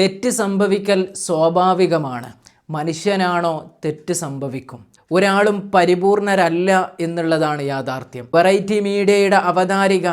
തെറ്റ് സംഭവിക്കൽ സ്വാഭാവികമാണ്. മനുഷ്യനാണോ തെറ്റ് സംഭവിക്കും? ഒരാളും പരിപൂർണരല്ല എന്നുള്ളതാണ് യാഥാർത്ഥ്യം. വെറൈറ്റി മീഡിയയുടെ അവതാരിക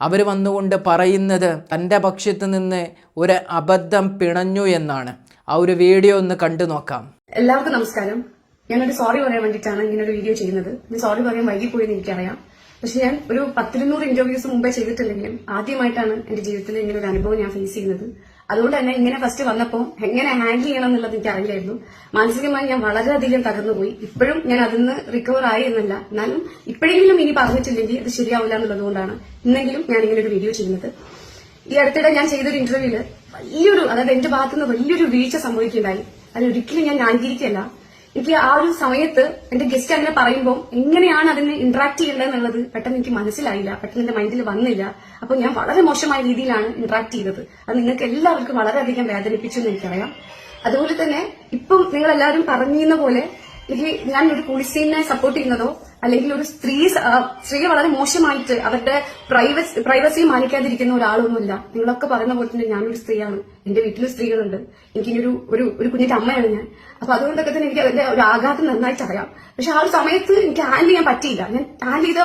അവർ വന്നുകൊണ്ട് പറയുന്നത് തന്റെ പക്ഷത്ത് നിന്ന് ഒരു അബദ്ധം പിണഞ്ഞു എന്നാണ്. ആ ഒരു വീഡിയോ ഒന്ന് കണ്ടു നോക്കാം. എല്ലാവർക്കും നമസ്കാരം. ഞാനൊരു സോറി പറയാൻ വേണ്ടിയിട്ടാണ് ഇങ്ങനെ ഒരു വീഡിയോ ചെയ്യുന്നത്. ഞാൻ സോറി പറയാൻ വൈകിപ്പോയെന്ന് എനിക്കറിയാം. പക്ഷെ ഞാൻ ഒരു പത്തിരുന്നൂറ് ഇന്റർവ്യൂസ് മുമ്പേ ചെയ്തിട്ടില്ലെങ്കിലും ആദ്യമായിട്ടാണ് എന്റെ ജീവിതത്തിൽ ഇങ്ങനെ ഒരു അനുഭവം ഞാൻ ഫേസ് ചെയ്യുന്നത്. അതുകൊണ്ട് തന്നെ ഇങ്ങനെ ഫസ്റ്റ് വന്നപ്പോൾ എങ്ങനെ ഹാൻഡിൽ ചെയ്യണം എന്നുള്ളത് എനിക്ക് അറിയില്ലായിരുന്നു. മാനസികമായി ഞാൻ വളരെയധികം തകർന്നുപോയി. ഇപ്പോഴും ഞാൻ അതിൽ നിന്ന് റിക്കവർ ആയി എന്നല്ല. എന്നാലും ഇപ്പോഴെങ്കിലും ഇനി പറഞ്ഞിട്ടില്ലെങ്കിൽ അത് ശരിയാവില്ല എന്നുള്ളതുകൊണ്ടാണ് ഇന്നെങ്കിലും ഞാൻ ഇങ്ങനെ ഒരു വീഡിയോ ചെയ്യുന്നത്. ഈ അടുത്തിടെ ഞാൻ ചെയ്തൊരു ഇന്റർവ്യൂവിൽ വലിയൊരു അതായത് എന്റെ ഭാഗത്തുനിന്ന് വലിയൊരു വീഴ്ച സംഭവിക്കുകയുണ്ടായി. അത് ഒരിക്കലും ഞാൻ ന്യായീകരിക്കല്ല എനിക്ക് ആ ഒരു സമയത്ത് എന്റെ ഗസ്റ്റ് അങ്ങനെ പറയുമ്പോൾ എങ്ങനെയാണ് അതിന് ഇന്ററാക്ട് ചെയ്യേണ്ടതെന്നുള്ളത് പെട്ടെന്ന് എനിക്ക് മനസ്സിലായില്ല പെട്ടെന്ന് എന്റെ മൈൻഡിൽ വന്നില്ല. അപ്പൊ ഞാൻ വളരെ മോശമായ രീതിയിലാണ് ഇന്ററാക്ട് ചെയ്തത്. അത് നിങ്ങൾക്ക് എല്ലാവർക്കും വളരെയധികം വേദനിപ്പിച്ചു എന്ന് എനിക്കറിയാം. അതുപോലെ തന്നെ ഇപ്പം നിങ്ങൾ എല്ലാവരും പറഞ്ഞിരുന്ന പോലെ എനിക്ക് ഞാൻ ഒരു കുളിസീനെ സപ്പോർട്ട് ചെയ്യുന്നതോ അല്ലെങ്കിൽ ഒരു സ്ത്രീ സ്ത്രീ വളരെ മോശമായിട്ട് അവരുടെ പ്രൈവസി പ്രൈവസി മാനിക്കാതിരിക്കുന്ന ഒരാളൊന്നുമില്ല. നിങ്ങളൊക്കെ പറയുന്ന പോലെ തന്നെ ഞാനൊരു സ്ത്രീയാണ്. എന്റെ വീട്ടിൽ സ്ത്രീകളുണ്ട്. എനിക്ക് ഒരു ഒരു കുഞ്ഞിന്റെ അമ്മയാണ് ഞാൻ. അപ്പൊ അതുകൊണ്ടൊക്കെ തന്നെ എനിക്ക് അതിന്റെ ഒരു ആഘാതം നന്നായിട്ട് അറിയാം. പക്ഷെ ആ ഒരു സമയത്ത് എനിക്ക് ഹാൻഡിൽ ചെയ്യാൻ പറ്റിയില്ല. ഞാൻ ഹാൻഡിൽ ചെയ്ത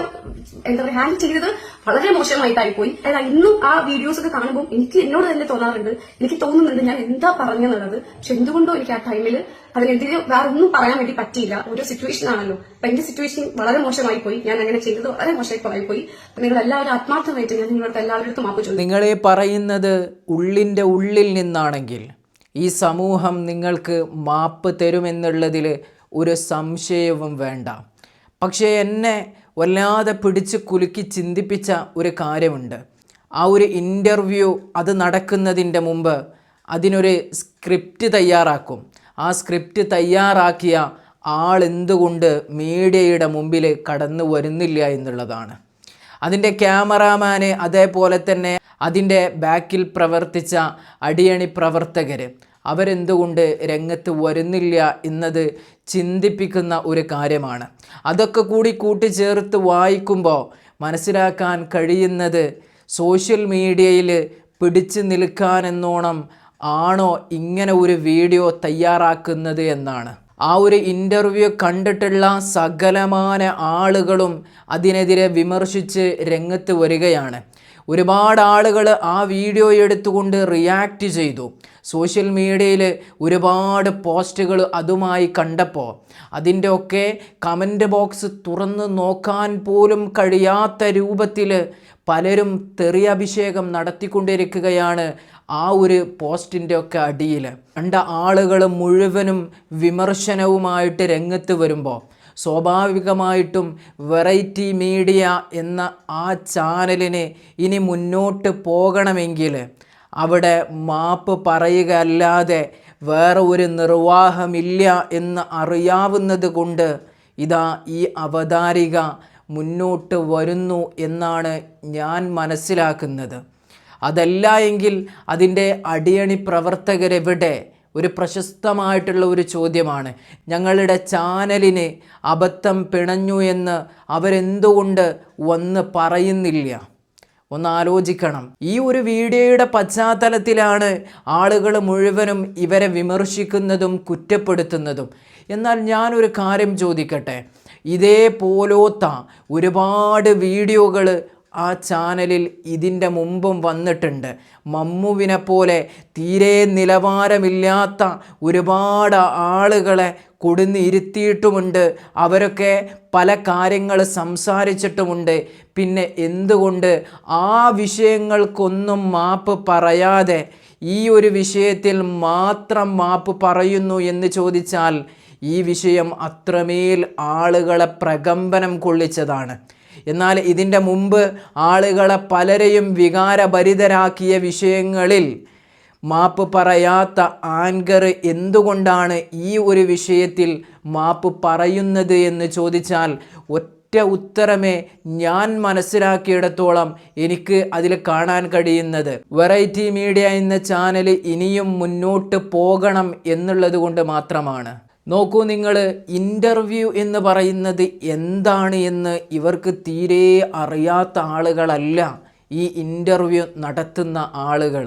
എന്താ പറയുക ഹാൻഡിൽ ചെയ്തത് വളരെ മോശമായിട്ടായി പോയി ഇന്നും ആ വീഡിയോസ് ഒക്കെ കാണുമ്പോൾ എനിക്ക് എന്നോട് തന്നെ തോന്നാറുണ്ട്. എനിക്ക് തോന്നുന്നുണ്ട് ഞാൻ എന്താ പറഞ്ഞെന്നുള്ളത്. പക്ഷെ എന്തുകൊണ്ടോ എനിക്ക് ആ ടൈമിൽ അതിനെതിരെ വേറെ ഒന്നും പറയാൻ വേണ്ടി പറ്റിയില്ല. ഓരോ സിറ്റുവേഷൻ ആണല്ലോ. അപ്പൊ എന്റെ സിറ്റുവേഷൻ വളരെ മോശമായി പോയി ഞാൻ അങ്ങനെ ചെയ്തത് വളരെ മോശമായി പോയി നിങ്ങൾ എല്ലാവരും ആത്മാർത്ഥമായിട്ട് ഞാൻ നിങ്ങളുടെ എല്ലാവരുടെ മാപ്പ് ചോദിച്ചു നിങ്ങളെ പറയുന്നത് ഉള്ളിന്റെ ഉള്ളിൽ നിന്നാണെങ്കിൽ ഈ സമൂഹം നിങ്ങൾക്ക് മാപ്പ് തരുമെന്നുള്ളതിൽ ഒരു സംശയവും വേണ്ട. പക്ഷേ എന്നെ വല്ലാതെ പിടിച്ച് കുലുക്കി ചിന്തിപ്പിച്ച ഒരു കാര്യമുണ്ട്. ആ ഒരു ഇന്റർവ്യൂ അത് നടക്കുന്നതിന്റെ മുമ്പ് അതിനൊരു സ്ക്രിപ്റ്റ് തയ്യാറാക്കും. ആ സ്ക്രിപ്റ്റ് തയ്യാറാക്കിയ ആൾ എന്തുകൊണ്ട് മീഡിയയുടെ മുമ്പിൽ കടന്നു വരുന്നില്ല എന്നുള്ളതാണ്. അതിന്റെ ക്യാമറാമാന് അതേപോലെ തന്നെ അതിന്റെ ബാക്കിൽ പ്രവർത്തിച്ച അടിയണി പ്രവർത്തകർ അവരെന്തുകൊണ്ട് രംഗത്ത് വരുന്നില്ല എന്നത് ചിന്തിപ്പിക്കുന്ന ഒരു കാര്യമാണ്. അതൊക്കെ കൂടി കൂട്ടിച്ചേർത്ത് വായിക്കുമ്പോൾ മനസ്സിലാക്കാൻ കഴിയുന്നത് സോഷ്യൽ മീഡിയയിൽ പിടിച്ചു നിൽക്കാനെന്നോണം ആണോ ഇങ്ങനെ ഒരു വീഡിയോ തയ്യാറാക്കുന്നത് എന്നാണ്. ആ ഒരു ഇന്റർവ്യൂ കണ്ടിട്ടുള്ള സകലമാന ആളുകളും അതിനെതിരെ വിമർശിച്ച് രംഗത്ത് വരികയാണ്. ഒരുപാട് ആളുകൾ ആ വീഡിയോ എടുത്തുകൊണ്ട് റിയാക്ട് ചെയ്തു. സോഷ്യൽ മീഡിയയിൽ ഒരുപാട് പോസ്റ്റുകൾ അതുമായി കണ്ടപ്പോൾ അതിന്റെ ഒക്കെ കമന്റ് ബോക്സ് തുറന്ന് നോക്കാൻ പോലും കഴിയാത്ത രൂപത്തിൽ പലരും തെറി അഭിഷേകം നടത്തിക്കൊണ്ടിരിക്കുകയാണ് ആ ഒരു പോസ്റ്റിന്റെ ഒക്കെ അടിയിൽ കണ്ട ആളുകൾ മുഴുവനും വിമർശനവുമായിട്ട് രംഗത്ത് വരുമ്പോൾ സ്വാഭാവികമായിട്ടും വെറൈറ്റി മീഡിയ എന്ന ആ ചാനലിന് ഇനി മുന്നോട്ട് പോകണമെങ്കിൽ അവിടെ മാപ്പ് പറയുക അല്ലാതെ വേറെ ഒരു നിർവാഹമില്ല എന്ന് അറിയാവുന്നത് കൊണ്ട് ഇതാ ഈ അവതാരിക മുന്നോട്ട് വരുന്നു എന്നാണ് ഞാൻ മനസ്സിലാക്കുന്നത്. അതല്ല എങ്കിൽ അതിന്റെ അടിയണി പ്രവർത്തകരെവിടെ? ഒരു പ്രശസ്തമായിട്ടുള്ള ഒരു ചോദ്യമാണ്. ഞങ്ങളുടെ ചാനലിന് അബദ്ധം പിണഞ്ഞു എന്ന് അവരെന്തുകൊണ്ട് വന്ന് പറയുന്നില്ല? ഒന്ന് ആലോചിക്കണം. ഈ ഒരു വീഡിയോയുടെ പശ്ചാത്തലത്തിലാണ് ആളുകൾ മുഴുവനും ഇവരെ വിമർശിക്കുന്നതും കുറ്റപ്പെടുത്തുന്നതും. എന്നാൽ ഞാനൊരു കാര്യം ചോദിക്കട്ടെ? ഇതേപോലോത്ത ഒരുപാട് വീഡിയോകൾ ആ ചാനലിൽ ഇതിന്റെ മുമ്പും വന്നിട്ടുണ്ട്. മമ്മുവിനെ പോലെ തീരെ നിലവാരമില്ലാത്ത ഒരുപാട് ആളുകളെ കൊടുന്ന് ഇരുത്തിയിട്ടുമുണ്ട്. അവരൊക്കെ പല കാര്യങ്ങൾ സംസാരിച്ചിട്ടുമുണ്ട്. പിന്നെ എന്തുകൊണ്ട് ആ വിഷയങ്ങൾക്കൊന്നും മാപ്പ് പറയാതെ ഈ ഒരു വിഷയത്തിൽ മാത്രം മാപ്പ് പറയുന്നു എന്ന് ചോദിച്ചാൽ ഈ വിഷയം അത്രമേൽ ആളുകളെ പ്രകമ്പനം കൊള്ളിച്ചതാണ്. എന്നാൽ ഇതിന്റെ മുമ്പ് ആളുകളെ പലരെയും വികാരഭരിതരാക്കിയ വിഷയങ്ങളിൽ മാപ്പ് പറയാത്ത ആങ്കർ എന്തുകൊണ്ടാണ് ഈ ഒരു വിഷയത്തിൽ മാപ്പ് പറയുന്നത് എന്ന് ചോദിച്ചാൽ ഒറ്റ ഉത്തരമേ ഞാൻ മനസ്സിലാക്കിയിടത്തോളം എനിക്ക് അതിൽ കാണാൻ കഴിയുന്നത്. വെറൈറ്റി മീഡിയ എന്ന ചാനൽ ഇനിയും മുന്നോട്ട് പോകണം എന്നുള്ളത് കൊണ്ട് മാത്രമാണ്. നോക്കൂ നിങ്ങൾ ഇന്റർവ്യൂ എന്ന് പറയുന്നത് എന്താണ് എന്ന് ഇവർക്ക് തീരെ അറിയാത്ത ആളുകളല്ല ഈ ഇന്റർവ്യൂ നടത്തുന്ന ആളുകൾ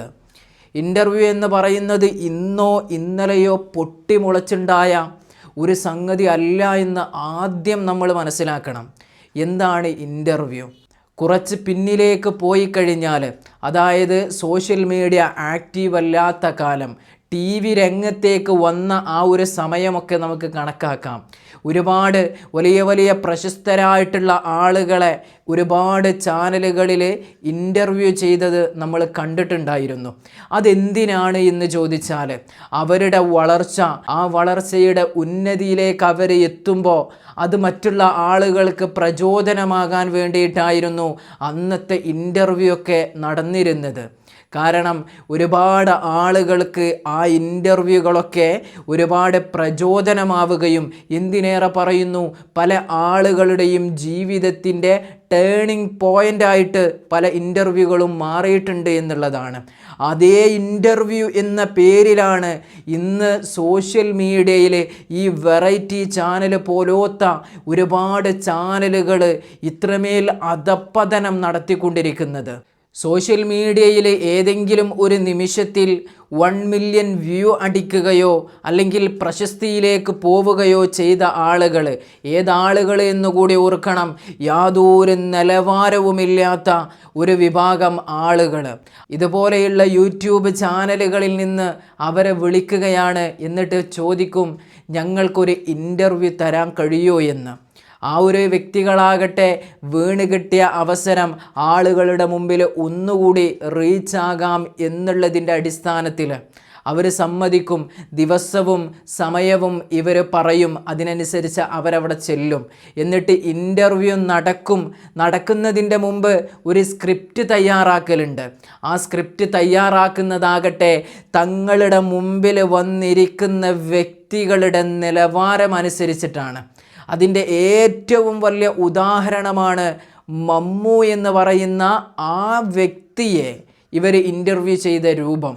ഇന്റർവ്യൂ എന്ന് പറയുന്നത് ഇന്നോ ഇന്നലെയോ പൊട്ടിമുളച്ചുണ്ടായ ഒരു സംഗതി അല്ല എന്ന് ആദ്യം നമ്മൾ മനസ്സിലാക്കണം. എന്താണ് ഇന്റർവ്യൂ കുറച്ച് പിന്നിലേക്ക് പോയി കഴിഞ്ഞാൽ അതായത് സോഷ്യൽ മീഡിയ ആക്റ്റീവ് അല്ലാത്ത കാലം ടി വി രംഗത്തേക്ക് വന്ന ആ ഒരു സമയമൊക്കെ നമുക്ക് കണക്കാക്കാം. ഒരുപാട് വലിയ വലിയ പ്രശസ്തരായിട്ടുള്ള ആളുകളെ ഒരുപാട് ചാനലുകളിൽ ഇന്റർവ്യൂ ചെയ്തത് നമ്മൾ കണ്ടിട്ടുണ്ടായിരുന്നു. അതെന്തിനാണ് എന്ന് ചോദിച്ചാൽ അവരുടെ വളർച്ച ആ വളർച്ചയുടെ ഉന്നതിയിലേക്ക് അവർ എത്തുമ്പോൾ അത് മറ്റുള്ള ആളുകൾക്ക് പ്രചോദനമാകാൻ വേണ്ടിയിട്ടായിരുന്നു അന്നത്തെ ഇന്റർവ്യൂ ഒക്കെ നടന്നിരുന്നത്. കാരണം ഒരുപാട് ആളുകൾക്ക് ആ ഇന്റർവ്യൂകളൊക്കെ ഒരുപാട് പ്രചോദനമാവുകയും എന്തിനേറെ പറയുന്നു പല ആളുകളുടെയും ജീവിതത്തിന്റെ ടേണിംഗ് പോയിന്റായിട്ട് പല ഇന്റർവ്യൂകളും മാറിയിട്ടുണ്ട് എന്നുള്ളതാണ്. അതേ ഇന്റർവ്യൂ എന്ന പേരിലാണ് ഇന്ന് സോഷ്യൽ മീഡിയയിൽ ഈ വെറൈറ്റി ചാനൽ പോലോത്ത ഒരുപാട് ചാനലുകൾ ഇത്രമേൽ അധപ്പതനം നടത്തിക്കൊണ്ടിരിക്കുന്നത്. സോഷ്യൽ മീഡിയയിൽ ഏതെങ്കിലും ഒരു നിമിഷത്തിൽ വൺ മില്യൺ വ്യൂ അടിക്കുകയോ അല്ലെങ്കിൽ പ്രശസ്തിയിലേക്ക് പോവുകയോ ചെയ്ത ആളുകൾ ഏതാളുകൾ എന്നുകൂടി ഓർക്കണം. യാതൊരു നിലവാരവുമില്ലാത്ത ഒരു വിഭാഗം ആളുകൾ ഇതുപോലെയുള്ള യൂട്യൂബ് ചാനലുകളിൽ നിന്ന് അവരെ വിളിക്കുകയാണ് എന്നിട്ട് ചോദിക്കും ഞങ്ങൾക്കൊരു ഇന്റർവ്യൂ തരാൻ കഴിയുമോ എന്ന്. ആ ഒരു വ്യക്തികളാകട്ടെ വീണ് കിട്ടിയ അവസരം ആളുകളുടെ മുമ്പിൽ ഒന്നുകൂടി റീച്ച് ആകാം എന്നുള്ളതിന്റെ അടിസ്ഥാനത്തിൽ അവർ സമ്മതിക്കും ദിവസവും സമയവും ഇവർ പറയും അതിനനുസരിച്ച് അവരവിടെ ചെല്ലും. എന്നിട്ട് ഇന്റർവ്യൂ നടക്കും. നടക്കുന്നതിന്റെ മുമ്പ് ഒരു സ്ക്രിപ്റ്റ് തയ്യാറാക്കലുണ്ട്. ആ സ്ക്രിപ്റ്റ് തയ്യാറാക്കുന്നതാകട്ടെ തങ്ങളുടെ മുമ്പിൽ വന്നിരിക്കുന്ന വ്യക്തികളുടെ നിലവാരം അനുസരിച്ചിട്ടാണ്. അതിന്റെ ഏറ്റവും വലിയ ഉദാഹരണമാണ് മമ്മു എന്ന് പറയുന്ന ആ വ്യക്തിയെ ഇവർ ഇന്റർവ്യൂ ചെയ്ത രൂപം.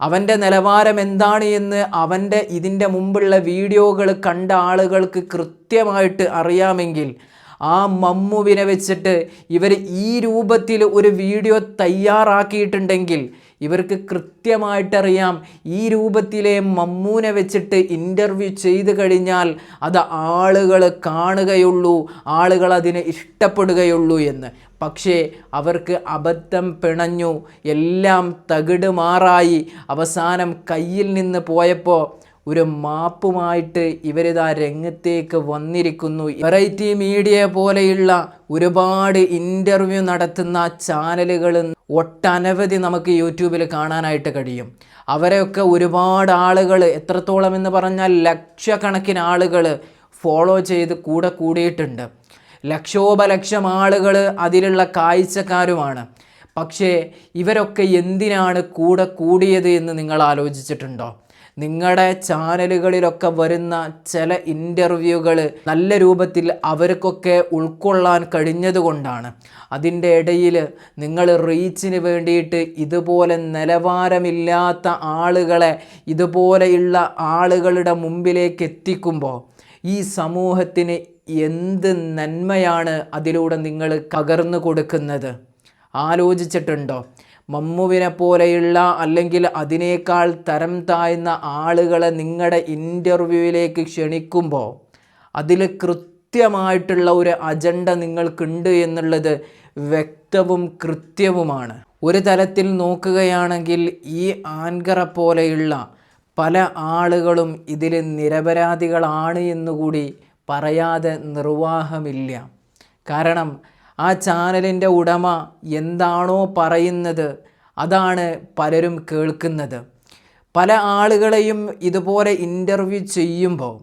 അവന്റെ നിലവാരം എന്താണ് എന്ന് അവന്റെ ഇതിന്റെ മുമ്പുള്ള വീഡിയോകൾ കണ്ട ആളുകൾക്ക് കൃത്യമായിട്ട് അറിയാമെങ്കിൽ ആ മമ്മുവിനെ വെച്ചിട്ട് ഇവർ ഈ രൂപത്തിൽ ഒരു വീഡിയോ തയ്യാറാക്കിയിട്ടുണ്ടെങ്കിൽ ഇവർക്ക് കൃത്യമായിട്ടറിയാം. ഈ രൂപത്തിലെ മമ്മൂനെ വെച്ചിട്ട് ഇന്റർവ്യൂ ചെയ്ത് കഴിഞ്ഞാൽ അത് ആളുകൾ കാണുകയുള്ളൂ ആളുകൾ അതിനെ ഇഷ്ടപ്പെടുകയുള്ളൂ എന്ന്. പക്ഷേ അവർക്ക് അബദ്ധം പിണഞ്ഞു എല്ലാം തകിട് മാറായി അവസാനം കയ്യിൽ നിന്ന് പോയപ്പോൾ ഒരു മാപ്പുമായിട്ട് ഇവരിതാ രംഗത്തേക്ക് വന്നിരിക്കുന്നു. വെറൈറ്റി മീഡിയ പോലെയുള്ള ഒരുപാട് ഇന്റർവ്യൂ നടത്തുന്ന ചാനലുകൾ ഒട്ടനവധി നമുക്ക് യൂട്യൂബിൽ കാണാനായിട്ട് കഴിയും. അവരെയൊക്കെ ഒരുപാട് ആളുകൾ എത്രത്തോളം എന്ന് പറഞ്ഞാൽ ലക്ഷക്കണക്കിന് ആളുകൾ ഫോളോ ചെയ്ത് കൂടെ കൂടിയിട്ടുണ്ട്. ലക്ഷോപലക്ഷം ആളുകൾ അതിലുള്ള കാഴ്ചക്കാരുമാണ്. പക്ഷേ ഇവരൊക്കെ എന്തിനാണ് കൂടെ കൂടിയത് എന്ന് നിങ്ങൾ ആലോചിച്ചിട്ടുണ്ടോ? നിങ്ങളുടെ ചാനലുകളിലൊക്കെ വരുന്ന ചില ഇന്റർവ്യൂകൾ നല്ല രൂപത്തിൽ അവർക്കൊക്കെ ഉൾക്കൊള്ളാൻ കഴിഞ്ഞതുകൊണ്ടാണ്. അതിന്റെ ഇടയിൽ നിങ്ങൾ റീച്ചിന് വേണ്ടിയിട്ട് ഇതുപോലെ നിലവാരമില്ലാത്ത ആളുകളെ ഇതുപോലെയുള്ള ആളുകളുടെ മുമ്പിലേക്ക് എത്തിക്കുമ്പോൾ ഈ സമൂഹത്തിന് എന്ത് നന്മയാണ് അതിലൂടെ നിങ്ങൾ പകർന്നു കൊടുക്കുന്നത്? ആലോചിച്ചിട്ടുണ്ടോ? മമ്മുവിനെ പോലെയുള്ള അല്ലെങ്കിൽ അതിനേക്കാൾ തരം താഴ്ന്ന ആളുകളെ നിങ്ങളുടെ ഇന്റർവ്യൂവിലേക്ക് ക്ഷണിക്കുമ്പോൾ അതിൽ കൃത്യമായിട്ടുള്ള ഒരു അജണ്ട നിങ്ങൾക്കുണ്ട് എന്നുള്ളത് വ്യക്തവും കൃത്യവുമാണ്. ഒരു തരത്തിൽ നോക്കുകയാണെങ്കിൽ ഈ ആൻകറ പോലെയുള്ള പല ആളുകളും ഇതിൽ നിരപരാധികളാണ് എന്നുകൂടി പറയാതെ നിർവാഹമില്ല. കാരണം ആ ചാനലിന്റെ ഉടമ എന്താണോ പറയുന്നത് അതാണ് പലരും കേൾക്കുന്നത്. പല ആളുകളെയും ഇതുപോലെ ഇന്റർവ്യൂ ചെയ്യുമ്പോൾ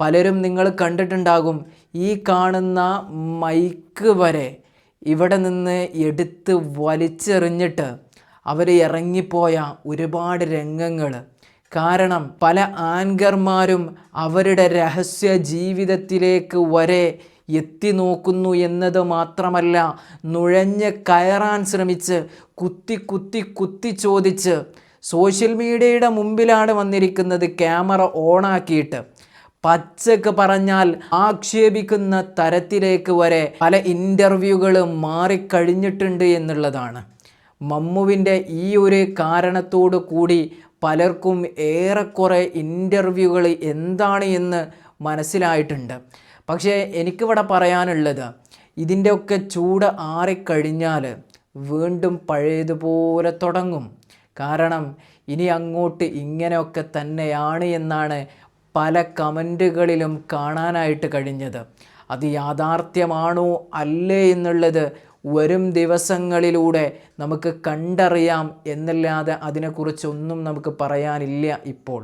പലരും നിങ്ങൾ കണ്ടിട്ടുണ്ടാകും ഈ കാണുന്ന മൈക്ക് വരെ ഇവിടെ നിന്ന് എടുത്ത് വലിച്ചെറിഞ്ഞിട്ട് അവർ ഇറങ്ങിപ്പോയ ഒരുപാട് രംഗങ്ങൾ. കാരണം പല ആങ്കർമാരും അവരുടെ രഹസ്യ ജീവിതത്തിലേക്ക് വരെ എത്തി നോക്കുന്നു എന്നത് മാത്രമല്ല നുഴഞ്ഞ് കയറാൻ ശ്രമിച്ച് കുത്തി കുത്തി കുത്തി ചോദിച്ച് സോഷ്യൽ മീഡിയയുടെ മുമ്പിലാണ് വന്നിരിക്കുന്നത് ക്യാമറ ഓണാക്കിയിട്ട്. പച്ചക്ക് പറഞ്ഞാൽ ആക്ഷേപിക്കുന്ന തരത്തിലേക്ക് വരെ പല ഇന്റർവ്യൂകൾ മാറിക്കഴിഞ്ഞിട്ടുണ്ട് എന്നുള്ളതാണ്. മമ്മുവിന്റെ ഈ ഒരു കാരണത്തോടു കൂടി പലർക്കും ഏറെക്കുറെ ഇന്റർവ്യൂകൾ എന്താണ് എന്ന് മനസ്സിലായിട്ടുണ്ട്. പക്ഷേ എനിക്കിവിടെ പറയാനുള്ളത് ഇതിന്റെ ഒക്കെ ചൂട് ആറിക്കഴിഞ്ഞാൽ വീണ്ടും പഴയതുപോലെ തുടങ്ങും. കാരണം ഇനി അങ്ങോട്ട് ഇങ്ങനെയൊക്കെ തന്നെയാണ് എന്നാണ് പല കമന്റുകളിലും കാണാനായിട്ട് കഴിഞ്ഞത്. അത് യാഥാർത്ഥ്യമാണോ അല്ലേ എന്നുള്ളത് വരും ദിവസങ്ങളിലൂടെ നമുക്ക് കണ്ടറിയാം എന്നല്ലാതെ അതിനെക്കുറിച്ചൊന്നും നമുക്ക് പറയാനില്ല ഇപ്പോൾ.